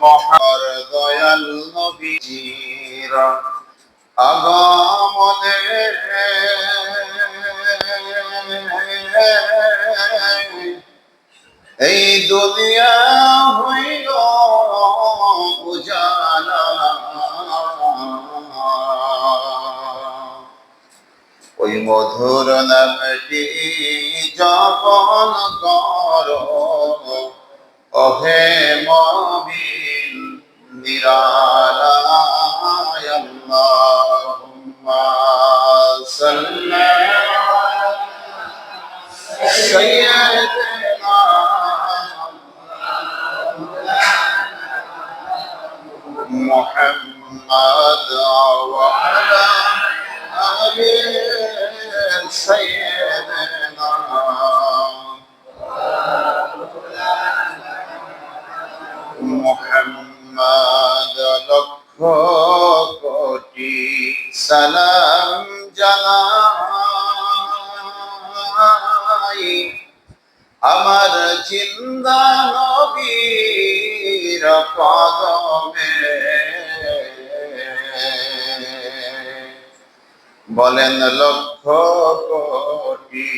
মহার দয়াল নবীজির আগমনে। এই দুনিয়া হইল উজালা। ওই মধুর নামটি জপন কর। অহে মবিন নিরালায় আল্লাহুম্মা সাল্লা সাইয়্যিদিনা বলেন লক্ষ কোটি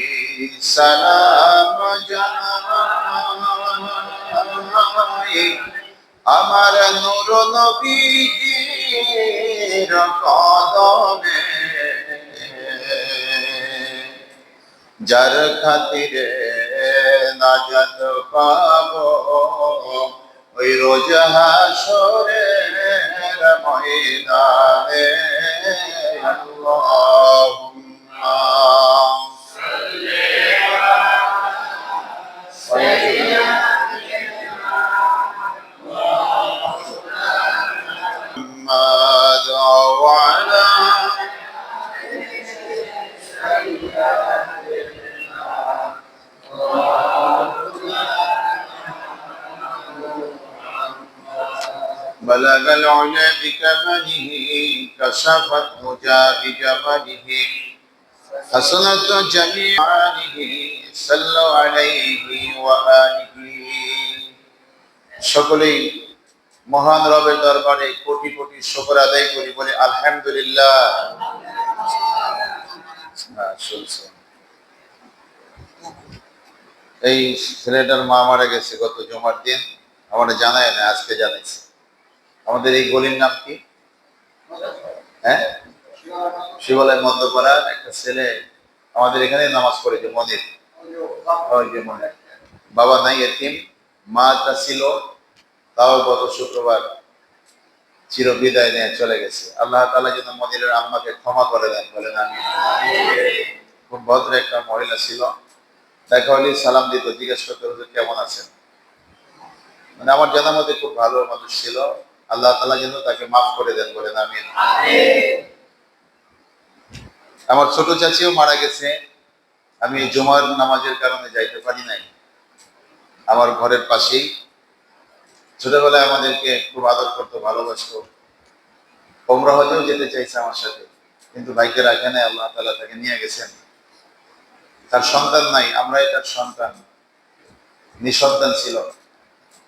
সালাম আমার নূর নবীর কদমে যার খাতিরে নাজাত পাব, ওই রোজ হাসরের ময়দানে আল্লাহুম্মা সাল্লি আলা সাইয়্যিদিনা মুহাম্মাদ ওয়া আলা সাইয়্যিদিনা بلغ العلا بكمله كشفت هدى بجمله حسنت جميع آله صلوا عليه وآله সকলেই মহান রবের দরবারে কোটি কোটি শুকর আদায় করি বলে আলহামদুলিল্লাহ হ্যাঁ, শুনছেন। এই ছেলেটার মা মারা গেছে গত জমার দিন আমার জানায় না আজকে জানাইছে আমাদের এই গলির নাম কি? হ্যাঁ? শিবালয় মধ্যপাড়ার একটা ছেলে আমাদের এখানে নামাজ পড়েছে, মনির। বাবা নাই, এতিম। মাটা ছিল, তাও গত শুক্রবার চির বিদায় নিয়ে চলে গেছে। আল্লাহ তালা যেন মনিরের আম্মাকে ক্ষমা করে দেন বলেন আমি খুব ভদ্র একটা মহিলা ছিল। দেখা হলে সালাম দিত, জিজ্ঞেস করতে কেমন আছেন? মানে আমার জানা মতে খুব ভালো মানুষ ছিল। আল্লাহ তালা যেন তাকে মাফ করে দেন, বলেন আমি আমার ছোট চাচিও মারা গেছে, আমি জুমার নামাজের কারণে যাইতে পারি নাই। আমার ঘরের পাশেই। ছোটবেলায় আমাদেরকে খুব আদর করতো, ভালোবাসতো। ওমরা হলেও যেতে চাইছে আমার সাথে, কিন্তু ভাইকে রাখে নাই, আল্লাহ তালা তাকে নিয়ে গেছেন। তার সন্তান নাই, আমরাই তার সন্তান। নিঃসন্তান ছিল।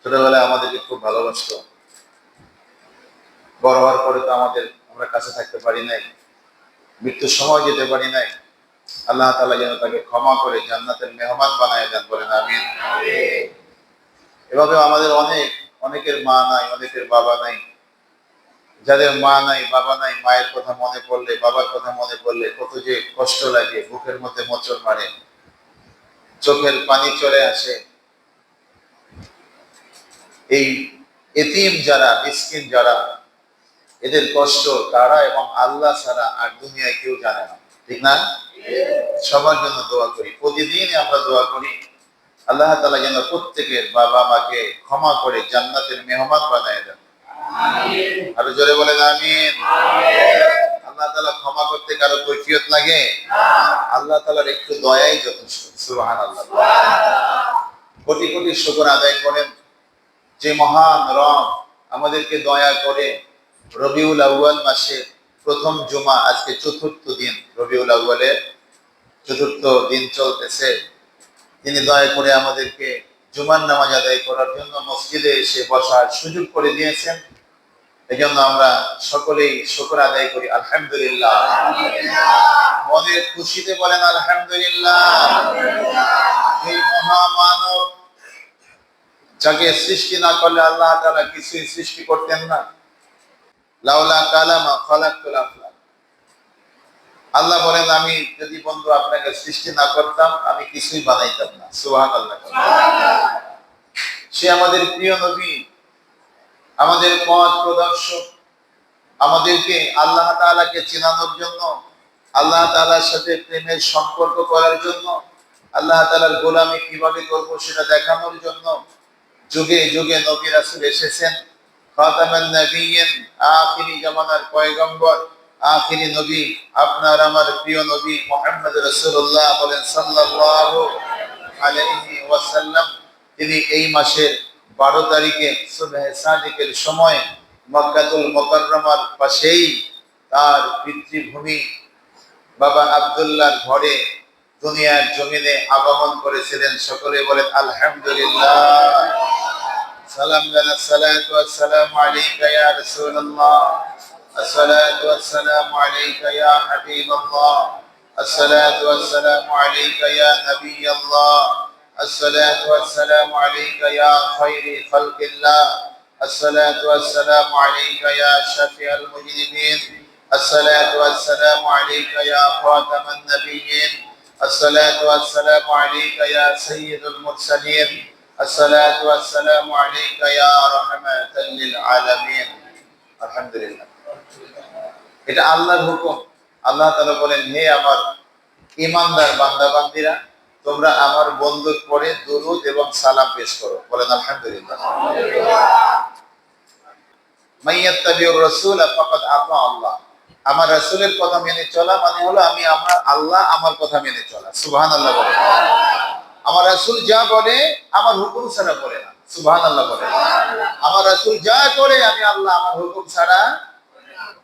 ছোটবেলায় আমাদেরকে খুব ভালোবাসতো। বড় হওয়ার পরে তো আমাদের আমরা কাছে থাকতে পারি নাই। মৃত্যুর সময় যেতে পারি নাই। আল্লাহ তালা যেন তাকে ক্ষমা করে জান্নাতের মেহমান বানায় দেন বলেন আমি এভাবে আমাদের অনেক, অনেকের মা নাই, অনেকের বাবা নাই। যাদের মা নাই, বাবা নাই, মায়ের কথা মনে পড়লে, বাবার কথা মনে পড়লে কত যে কষ্ট লাগে, বুকের মধ্যে মোচড় মারে। চোখের পানি চলে আসে। এই এতিম যারা, মিসকিন যারা এদের কষ্ট তারা এবং আল্লাহ ছাড়া আর দুনিয়ায় কেউ জানে না। ঠিক না? সবার জন্য দোয়া করি। প্রতিদিন আমরা দোয়া করি। আল্লাহ তালা যেন প্রত্যেকের বাবা মাকে ক্ষমা করে জান্নাতের মেহমান বানায় দেন। আরও জোরে বলেন আমিন। আল্লাহ তালা ক্ষমা করতে কারও কৈফিয়ত লাগে? আল্লাহ তালার একটু দয়াই যথেষ্ট। সুবাহান আল্লাহ কোটি কোটি শুকর আদায় করেন। যে মহান রব আমাদেরকে দয়া করে রবিউল আউয়াল মাসে প্রথম জুমা আজকে চতুর্থ দিন, রবিউল আউয়ালের চতুর্থ দিন চলতেছে। তিনি দয়া করে আমাদেরকে জুমার নামাজ আদায় করার জন্য মসজিদে এসে বসার সুযোগ করে দিয়েছেন। এই জন্য আমরা সকলেই শুকর আদায় করি, আলহামদুলিল্লাহ। মনের খুশিতে বলেন, আলহামদুলিল্লাহ। এই মহামানব যাকে সৃষ্টি না করলে আল্লাহ তাআলা কিছুই সৃষ্টি করতেন না। লাউলা কালামা খালাকুল আফলাক। আল্লাহ বলেন, আমি যদি বন্ধু আপনাকে সৃষ্টি না করতাম, আমি কিছুই বানাইতাম না। সুবহানাল্লাহ। সে আমাদের প্রিয় নবী, আমাদের পথ প্রদর্শক, আমাদেরকে আল্লাহ তাআলাকে চেনানোর জন্য, আল্লাহ তাআলার সাথে প্রেমের সম্পর্ক করার জন্য, আল্লাহ তাআলার গোলামি কীভাবে করব সেটা দেখানোর জন্য যুগে যুগে নবী রাসূল এসেছেন। খাতামান আখিরি জামানার পয়গম্বর, আখিরি নবী, আপনার আমার প্রিয় নবী বলেন সাল্লাল্লাহু আলাইহি ওয়াসাল্লাম, তিনি এই মাসের বারো তারিখে সুবহে সাদিকের সময় মক্কাতুল মোকাররমার পাশেই তার পিতৃভূমি বাবা আব্দুল্লাহর ঘরে দুনিয়ার জমিনে আগমন করেছিলেন। সকলে বলেন, আলহামদুলিল্লাহ। سلام الصلاة والسلام عليك يا رسول الله. الصلاة والسلام عليك يا حبيب الله. الصلاة والسلام عليك يا نبي الله. الصلاة والسلام عليك يا خير خلق الله. الصلاة والسلام عليك يا شفيع المجرمين. الصلاة والسلام عليك يا خاتم النبيين. الصلاة والسلام عليك يا سيد المرسلين. الصلاة والسلام عليك يا رحمة للعالمين الحمد لله এটা আল্লাহর হুকুম আল্লাহ তাআলা বলেন হে আমার ইমানদার বান্দা বান্দিরা তোমরা আমার বন্ধুর পরে দরুদ এবং সালাম পেশ করো বলেন আলহামদুলিল্লাহ মাইয়াত্তাবিউর রাসূল ফাকাদ আতা আল্লাহ আমার রাসূলের কথা মেনে চলা মানে হলো আমি আমার আল্লাহ আমার কথা মেনে চলা সুবহানাল্লাহ বলে আমার রাসূল যা বলে, আমার হুকুম ছাড়া বলে না। সুবহানাল্লাহ বলে আমার রাসূল যা করে, আমি আল্লাহ আমার হুকুম ছাড়া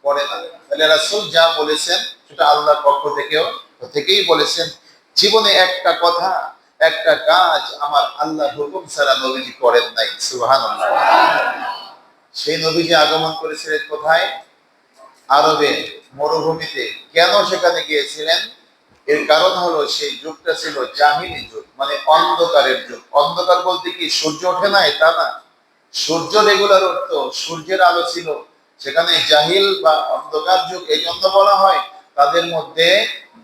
করে না। তাহলে রাসূল যা বলেছেন, সেটা আল্লাহর পক্ষ থেকেও থেকেই বলেছেন। জীবনে একটা কথা, একটা কাজ আমার আল্লাহ হুকুম ছাড়া নবীজি করেন নাই। সুবহানাল্লাহ। সেই নবীজি আগমন করেছিলেন কোথায়? আরবে, মরুভূমিতে। কেন সেখানে গিয়েছিলেন? এর কারণ হলো সেই যুগটা ছিল জাহিলি যুগ মানে অন্ধকারের যুগ। অন্ধকার বলতে কি, সূর্য ওঠে না তা না। সূর্য রেগুলার উঠতো সূর্যের আলো ছিল। সেখানে জাহিল বা অন্ধকার যুগ, এই জন্য বলা হয়, তাদের মধ্যে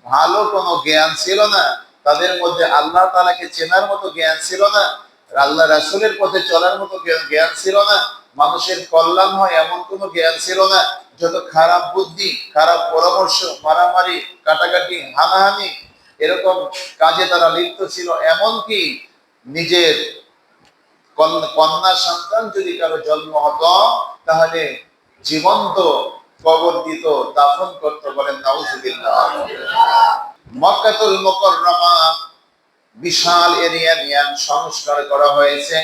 ভালো কোনো জ্ঞান ছিল না। তাদের মধ্যে আল্লাহ তালাকে চেনার মতো জ্ঞান ছিল না। আল্লাহ রাসুলের পথে চলার মতো জ্ঞান ছিল না। মানুষের কল্যাণ হয় এমন কোনো জ্ঞান ছিল না। যত খারাপ বুদ্ধি, খারাপ পরামর্শ, মারামারি, কাটাকাটি, হানাহানি, এরকম কাজে তারা লিপ্ত ছিল, এমনকি নিজের কন্যা সন্তান যদি কারও জন্ম হতো, তাহলে জীবন্ত কবর দিত, দাফন করতে বলেন মক্কাতুল মুকাররমা বিশাল এরিয়া নিয়ে সংস্কার করা হয়েছে।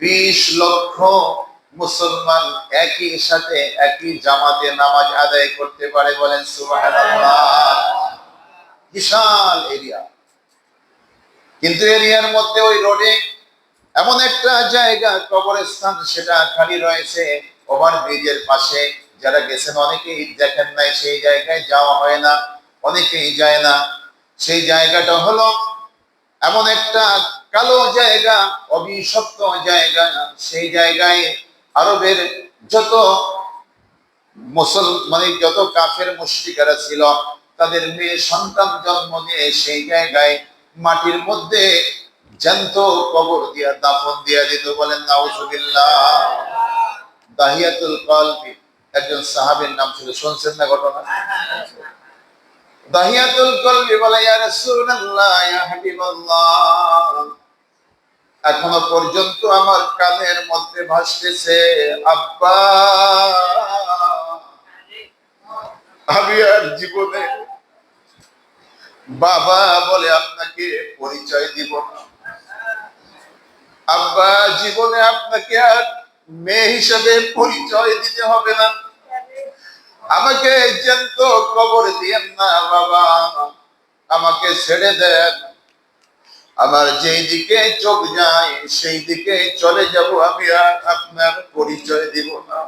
বিশ লক্ষ মুসলমান একই সাথে একই জামাতে নামাজ আদায় করতে পারে বলেন বিশাল এরিয়া কিন্তু এরিয়ার মধ্যে ওই রোডে এমন একটা জায়গা, কবরস্থান, সেটা খালি রয়েছে ওভার ব্রিজের পাশে। যারা গেছেন অনেকেই দেখেন নাই, সেই জায়গায় যাওয়া হয় না, অনেকেই যায় না। সেই জায়গাটা হলো এমন একটা কালো জায়গা অভিশপ্ত জায়গা। সেই জায়গায় আরবের যত মুসল মানে যত কাফের মুশরিকারা ছিল, তাদের মেয়ে সন্তান জন্ম নিয়ে সেই জায়গায় মাটির মধ্যে জ্যান্ত কবর দিয়া দাফন দিয়া দিত বলেন, নাউজুবিল্লাহ। দাহিয়াতুল কলবি, একজন সাহাবীর নাম ছিল, শুনছেন না ঘটনা? দাহিয়াতুল কলবি বলে, ইয়া রাসূলুল্লাহ, ইয়া হাবিবাল্লাহ। এখনও পর্যন্ত আমার কানের মধ্যে ভাসতেছে, আব্বা। আমি আর জীবনে বাবা বলে আপনাকে পরিচয় দিব আব্বা, জীবনে আপনাকে আর মেয়ে হিসেবে পরিচয় দিতে হবে না। আমাকে জ্যান্ত কবর দিয়েন না, বাবা। আমাকে ছেড়ে দেন। আমার যেই দিকে চোখ যায় সেই দিকে চলে যাব আমি আর আপনার পরিচয় দিব না।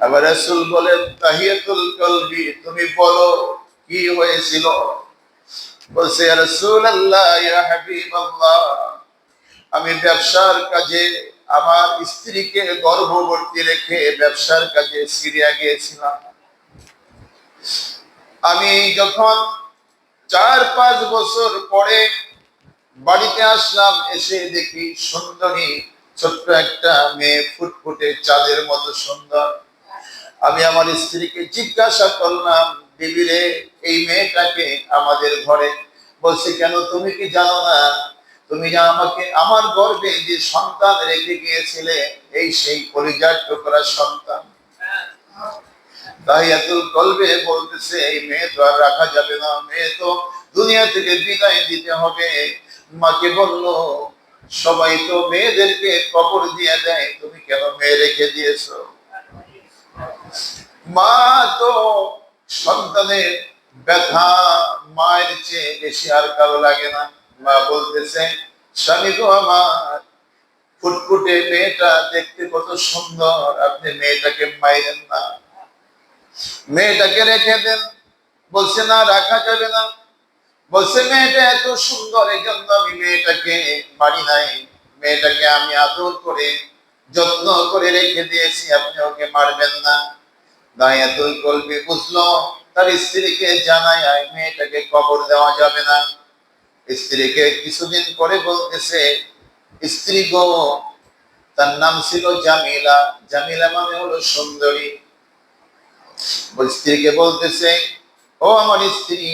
আবার রাসূল বলেন, তাহিয়াতুল কলবি, তুমি বলো, কি হয়েছিল? বলছে রাসূলুল্লাহ, ইয়া হাবিবাল্লাহ, আমি ব্যবসার কাজে আমার স্ত্রীকে গর্ভবতী রেখে ব্যবসার কাজে সিরিয়া গিয়েছিলাম। আমি যখন চার পাঁচ বছর পরে বাড়িতে আসলাম, এসে দেখি সুন্দরী, ছোট্ট একটা মেয়ে ফুটফুটে চাঁদের মতো সুন্দর। আমি আমার স্ত্রীকে জিজ্ঞাসা করলাম বিবিরে এই মেয়েটাকে আমাদের ঘরে? বলছে, কেন তুমি কি জানো না? তুমি যে আমাকে, আমার গর্বে যে সন্তান রেখে গিয়েছিলে, এই সেই পরিজার টুকরা সন্তান। তাহিয়াতুল কলবে বলতেছে, এই মেয়ে তো আর রাখা যাবে না, মেয়ে তো দুনিয়া থেকে বিদায় দিতে হবে। মাকে বলল, সবাই তো মেয়েদেরকে কবর দিয়ে দেয়, তুমি কেন মেয়ে রেখে দিয়েছ? মা তো সন্তানের ব্যথা মায়ের চেয়ে বেশি আর কারও লাগে না। মা বলতেছে, স্বামী গো আমার, ফুটফুটে মেয়েটা দেখতে কত সুন্দর, আপনি মেয়েটাকে মাইরেন না। মেয়েটাকে রেখে দেন। বলছে, না, রাখা যাবে না। বলছে, মেয়েটা এত সুন্দর, এই জন্য আমি মেয়েটাকে মারি নাই। মেয়েটাকে আমি আদর করে, যত্ন করে রেখে দিয়েছি, আপনি ওকে মারবেন না। দায়াতুল কলবি বুঝলো, তার স্ত্রীকে আয়, মেয়েটাকে কবর দেওয়া যাবে না। স্ত্রীকে কিছুদিন পরে বলতেছে, স্ত্রী গো, তার নাম ছিল জামিলা। জামিলা মানে হলো সুন্দরী। স্ত্রীকে বলতেছে, ও আমার স্ত্রী,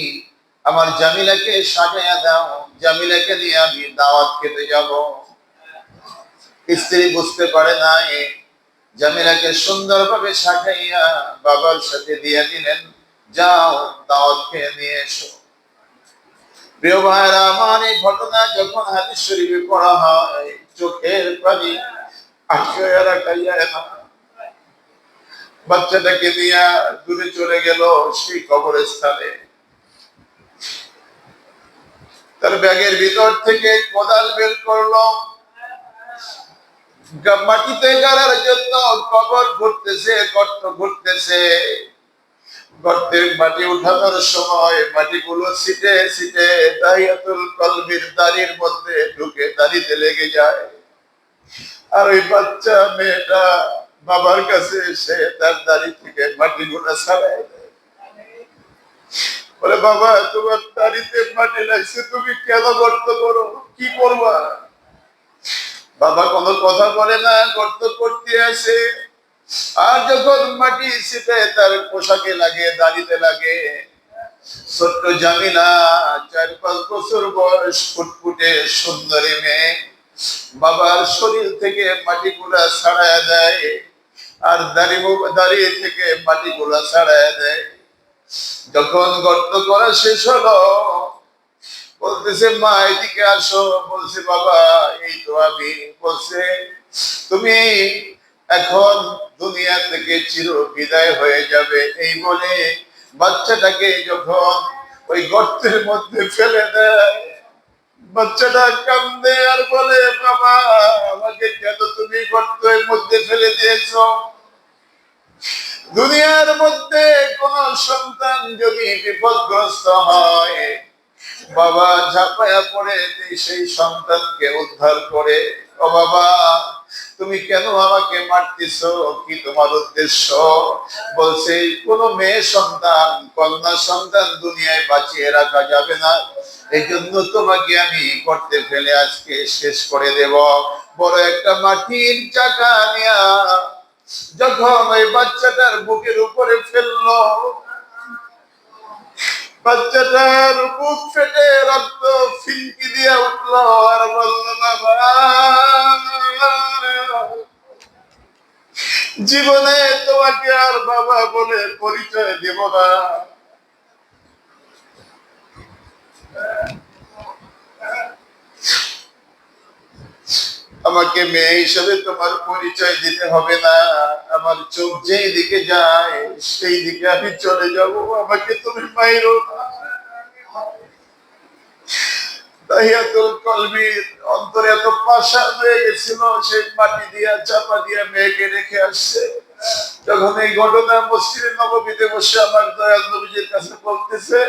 আমার জামিলাকে সাজাইয়া দাও, জামিলাকে নিয়ে আমি দাওয়াত খেতে যাব। স্ত্রী বুঝতে পারে না জামিলাকে সুন্দরভাবে সাজাইয়া বাবার সাথে দিয়ে দিলেন, যাও, দাওয়াত খেয়ে নিয়ে এসো। প্রিয় ভাইরা আমার এই ঘটনা যখন হাদিস শরীফে পড়া হয়, চোখের পানি আটকে রাখাইয়া না বাচ্চাটাকে নিয়ে দূরে চলে গেল সেই কবরস্থানে। তার ব্যাগের ভিতর থেকে কোদাল বের করল। মাটিতে গাড়ার জন্য কবর ঘুরতেছে, গর্ত ঘুরতেছে। গর্তের মাটি উঠানোর সময় মাটিগুলো সিটে সিটে দাহিয়াতুল কলবির দাড়ির মধ্যে ঢুকে দাড়িতে লেগে যায়। আর ওই বাচ্চা মেয়েটা বাবার কাছে এসে তার দাড়ি থেকে মাটিগুলো ছাড়াই দেয়। বলে, বাবা, তোমার দাড়িতে মাটি লাগছে তুমি কেন গর্ত করো? কি করবা? বাবা কোনো কথা বলে না, গর্ত করতে আসে। আর যখন মাটি সেটা তার পোশাকে লাগে দাড়িতে লাগে ছোট্ট জামিলা, চার পাঁচ বছর বয়স, ফুটফুটে সুন্দরী মেয়ে, বাবার শরীর থেকে মাটি গুলা ছাড়ায় দেয়। আর দাড়ি দাঁড়িয়ে থেকে মাটিগুলা ছাড়ায় দেয়। যখন গর্ত করা শেষ হলো, বলতেছে, মা, এদিকে আসো। বলছে, বাবা, এই তো আমি। বলছে, তুমি এখন দুনিয়া থেকে চির বিদায় হয়ে যাবে। এই বলে বাচ্চাটাকে যখন ওই গর্তের মধ্যে ফেলে দেয় বাচ্চাটা কান্দে আর বলে, বাবা, আমাকে কেন তুমি গর্তের মধ্যে ফেলে দিয়েছ? দুনিয়ার মধ্যে কোন সন্তান যদি বিপদগ্রস্ত হয়, বাবা ঝাঁপায়া পড়ে সেই সন্তানকে উদ্ধার করে, ও বাবা, তুমি কেন আমাকে মারতেছ? কি তোমার উদ্দেশ্য? বলছে, কোন মেয়ে সন্তান, কন্যা সন্তান দুনিয়ায় বাঁচিয়ে রাখা যাবে না। এই জন্য তোমাকে আমি করতে ফেলে আজকে শেষ করে দেব। বড় একটা মাটির চাকা নিয়া যখন ওই বাচ্চাটার বুকের উপরে ফেলল, বাচ্চাটার বুক ফেটে রক্ত ফিনকি দিয়ে উঠল আর বলল, বাবা, জীবনে তোমাকে আর বাবা বলে পরিচয় দেব না। আমাকে মেয়ে হিসেবে তোমার পরিচয় দিতে হবে না। আমার চোখ যেই দিকে যায়, সেই দিকে আমি চলে যাব। আমাকে তুমি মাইরো অন্তরে এত পাশান হয়ে গেছিল সেই মাটি দিয়া, চাপা দিয়া মেয়েকে রেখে আসছে। যখন এই ঘটনা মসজিদে নবমীতে বসে আমার দয়াল নবীজির কাছে বলতেছে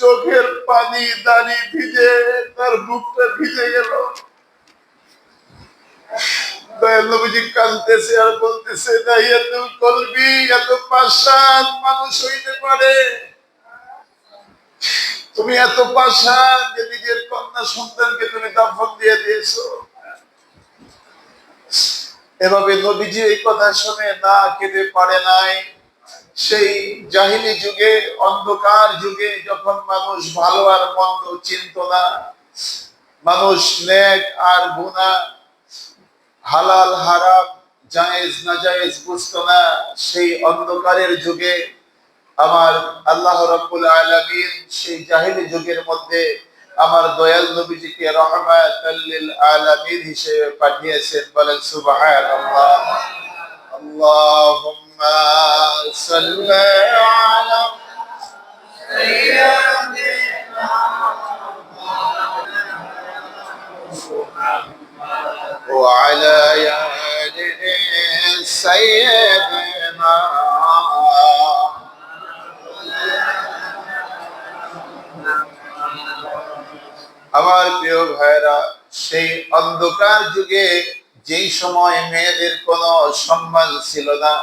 চোখের পানি দাড়ি ভিজে, তার বুকটা ভিজে গেল। আর বলতেছে এত পাশান মানুষ হইতে পারে। তুমি এত পাশান যে নিজের কন্যা সন্তানকে তুমি দাফন দিয়ে দিয়েছ। এভাবে নবীজি এই কথা শুনে না কেঁদে পারে নাই। সেই জাহিলি যুগে, অন্ধকার যুগে যখন মানুষ ভালো আর মন্দ চিনত না, মানুষ নেক আর গুণা হালাল, হারাম, জায়েজ না জায়েজ বুঝতো না, সেই অন্ধকারের যুগে আমার আল্লাহ রাব্বুল আলামিন সেই জাহিলি যুগের মধ্যে আমার দয়াল নবীজিকে রহমাতাল লিল আলামিন হিসেবে পাঠিয়েছেন, বলেন সুবহানাল্লাহ। আল্লাহুম্মা সাল্লি আলা وعلى آل سيدنا আমার প্রিয় ভাইরা সেই অন্ধকার যুগে যেই সময় মেয়েদের কোনো সম্মান ছিল না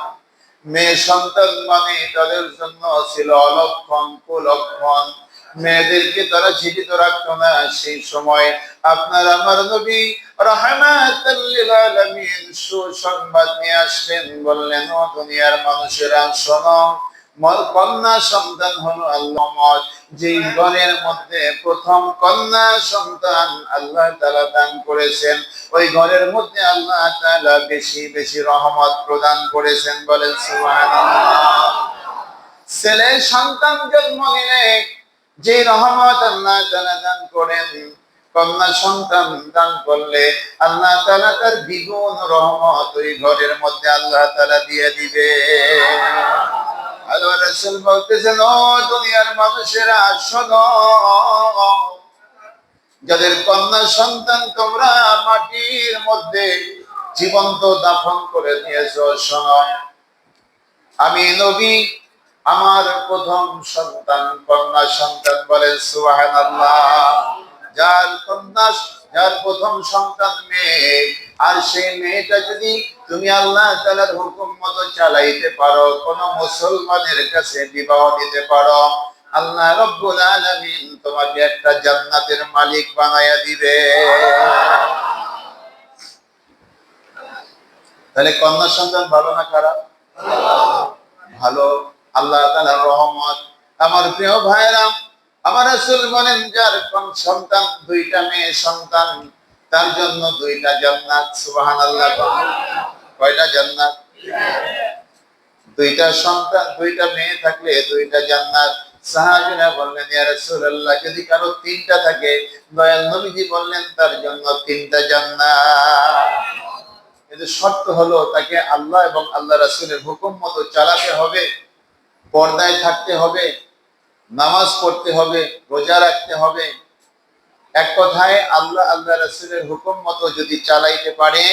মেয়ে সন্তান মানে তাদের জন্য ছিল অলক্ষণ, কুলক্ষণ। মেয়েদেরকে তারা জীবিত রাখতো না সেই সময়। আপনার আমার নবী রাহমাতাল বললেন দুনিয়ার মানুষেরা সন্তান হলো আল্লাহ যেই ঘরের মধ্যে প্রথম কন্যা সন্তান আল্লাহ তালা দান করেছেন, ওই ঘরের মধ্যে আল্লাহ তাআলা বেশি বেশি রহমত প্রদান করেছেন বলেন ছেলে সন্তান জন্ম নিলে যে রহমত আল্লাহ তালা দান করেন, কন্যা সন্তান দান করলে আল্লাহ তালা তার দ্বিগুণ রহমত ওই ঘরের মধ্যে আল্লাহ তালা দিয়ে দিবে। দুনিয়ার মানুষেরা যাদের কন্যা সন্তান তোমরা মাটির মধ্যে জীবন্ত দাফন করে দিয়েছ, শোনো। আমি নবী, আমার প্রথম সন্তান, কন্যা সন্তান বলে সুবহানাল্লাহ। যার কন্যা, যার প্রথম সন্তান মেয়ে, আর সেই মেয়েটা যদি তুমি আল্লাহ তাআলার হুকুম মতো চালাইতে পারো, কোন মুসলমানের কাছে বিবাহ দিতে পারো। আল্লাহ রব্বুল আলামিন তোমাকে একটা জান্নাতের মালিক বানায়া দিবে। তাহলে কন্যা সন্তান ভালো না খারাপ? ভালো। আল্লাহ তাআলার রহমত। আমার প্রিয় ভাইরা আমার আসল বলেন, যার কোন সন্তান, দুইটা মেয়ে সন্তান, তার জন্য দুইটা জান্নাত। সুবহানাল্লাহ। কয়টা জান্নাত? দুইটা সন্তান, দুইটা মেয়ে থাকলে দুইটা জান্নাত। সাহাবীরা বললেন, ইয়া রাসূলুল্লাহ, যদি কারও তিনটা থাকে, দয়াল নবীজি বললেন, তার জন্য তিনটা জান্নাত। শর্ত হলো, তাকে আল্লাহ এবং আল্লাহ রাসূলের হুকুম মতো চালাতে হবে, পর্দায় থাকতে হবে, নামাজ পড়তে হবে, রোজা রাখতে হবে। এক কথায়, আল্লাহ আল্লাহ রাসূলের হুকুম মতো যদি চালাইতে পারে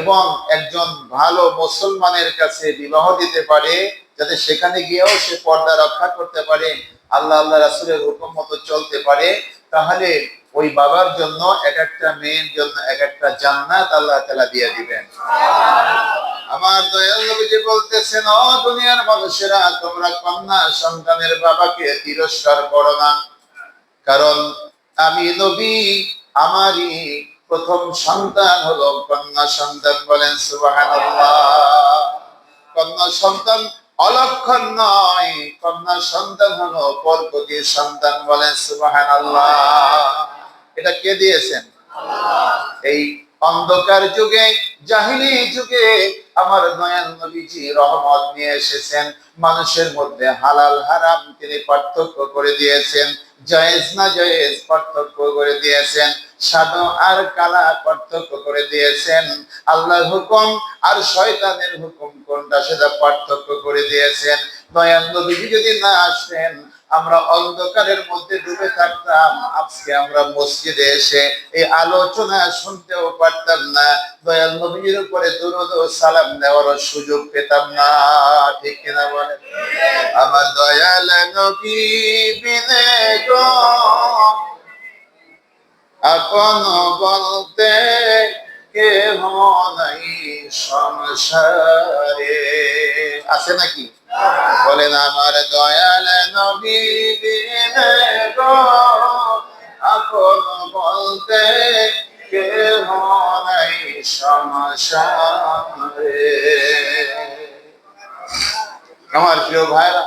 এবং একজন ভালো মুসলমানের কাছে বিবাহ দিতে পারে, যাতে সেখানে গিয়েও সে পর্দা রক্ষা করতে পারে, আল্লাহ আল্লাহ রাসূলের হুকুম মতো চলতে পারে, তাহলে ওই বাবার জন্য এক একটা মেয়ের জন্য এক একটা জান্নাত আল্লাহ তালা দিয়ে দিবেন। আমার দয়াল নবীজি বলতেছেন, ও দুনিয়ার মানুষেরা, তোমরা কন্যা সন্তানের বাবাকে তিরস্কার করো না। কারণ আমি নবী, আমারই প্রথম সন্তান হলো কন্যা সন্তান বলেন সুবহানাল্লাহ। কন্যা সন্তান অলক্ষণ নয় কন্যা সন্তান হলো পরপতির সন্তান বলেন সুবহানাল্লাহ। এটা কে দিয়েছেন? এই অন্ধকার যুগে জাহিলি যুগে আমার নয়ন নবীজি রহমত নিয়ে এসেছেন। মানুষের মধ্যে হালাল হারাম তিনি পার্থক্য করে দিয়েছেন জায়েজ না জায়েজ পার্থক্য করে দিয়েছেন। সাদা আর কালা পার্থক্য করে দিয়েছেন। আল্লাহর হুকুম আর শয়তানের হুকুম কোনটা সেটা পার্থক্য করে দিয়েছেন। দয়াল নবীজি যদি না আসেন আমরা অন্ধকারের মধ্যে ডুবে থাকতাম। আজকে আমরা মসজিদে এসে এই আলোচনা শুনতেও পারতাম না। দয়াল নবীর উপরে দুরুদ ও সালাম দেওয়ার সুযোগ পেতাম না। ঠিক কিনা বলেন? আমার দয়াল নবী বিনে গো আপন বলতে কেহ নাই সংসারে। আছে নাকি? বলেন আমার দয়াল নবী আপন বলতে কেহ নাই সংসারে। আমার প্রিয় ভাইরা,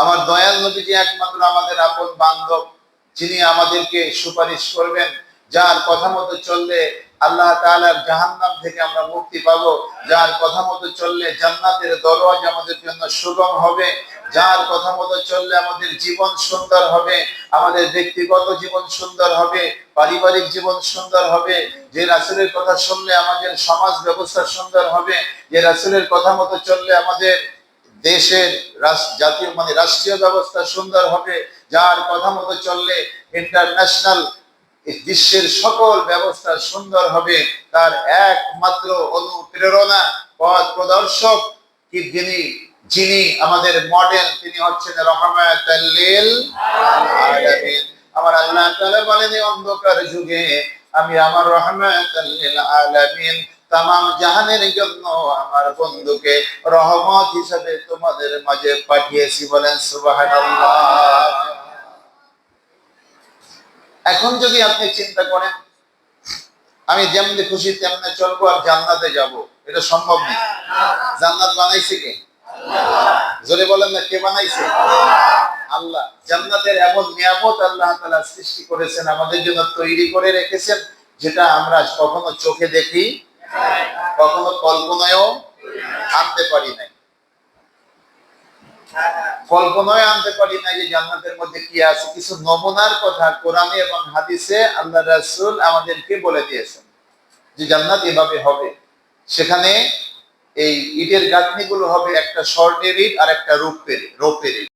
আমার দয়াল নবীজি একমাত্র আমাদের আপন বান্ধব। যিনি আমাদেরকে সুপারিশ করবেন, যার কথা মতো চললে আল্লাহ তাআলার জাহান্নাম থেকে আমরা মুক্তি পাবো। যার কথা মতো চললে জান্নাতের দরওয়াজা আমাদের জন্য সুগম হবে। যার কথা মতো চললে আমাদের জীবন সুন্দর হবে, আমাদের ব্যক্তিগত জীবন সুন্দর হবে, পারিবারিক জীবন সুন্দর হবে। যে রাসূলের কথা শুনলে আমাদের সমাজ ব্যবস্থা সুন্দর হবে। যে রাসূলের কথা মতো চললে আমাদের দেশের জাতীয় মানে রাষ্ট্রীয় ব্যবস্থা সুন্দর হবে। যার কথা মতো চললে ইন্টারন্যাশনাল বিশ্বের সকল ব্যবস্থা সুন্দর হবে, তার একমাত্র অনুপ্রেরণা, পথ প্রদর্শক কি যিনি যিনি আমাদের মডেল তিনি হচ্ছেন রহমাতাল্লিল আলামিন। আমার আল্লাহ তাআলা বলেন অন্ধকার যুগে আমি আমার রহমাতাল্লিল আলামিন তামাম জাহানের জন্য আমার বন্ধুকে রহমত হিসাবে তোমাদের মাঝে পাঠিয়েছি বলেন এখন যদি আপনি চিন্তা করেন, আমি যেমনি খুশি তেমনি চলবো আর জান্নাতে যাব। এটা সম্ভব নেই জান্নাত বানাইছে কে? জোরে বলেন না, কে বানাইছে? আল্লাহ। জান্নাতের এমন নিয়ামত আল্লাহ তাআলা সৃষ্টি করেছেন, আমাদের জন্য তৈরি করে রেখেছেন, যেটা আমরা কখনো চোখে দেখি কখনো কল্পনায়ও আনতে পারি নাই। কল্পনায় আনতে পারি না যে জান্নাতের মধ্যে কি আছে। কিছু নমুনার কথা কোরআনে এবং হাদিসে আল্লাহ রাসুল আমাদেরকে বলে দিয়েছেন যে জান্নাত এভাবে হবে। সেখানে এই ইটের গাঁথনিগুলো হবে একটা স্বর্ণের ইট আর একটা রূপের রূপের ইট।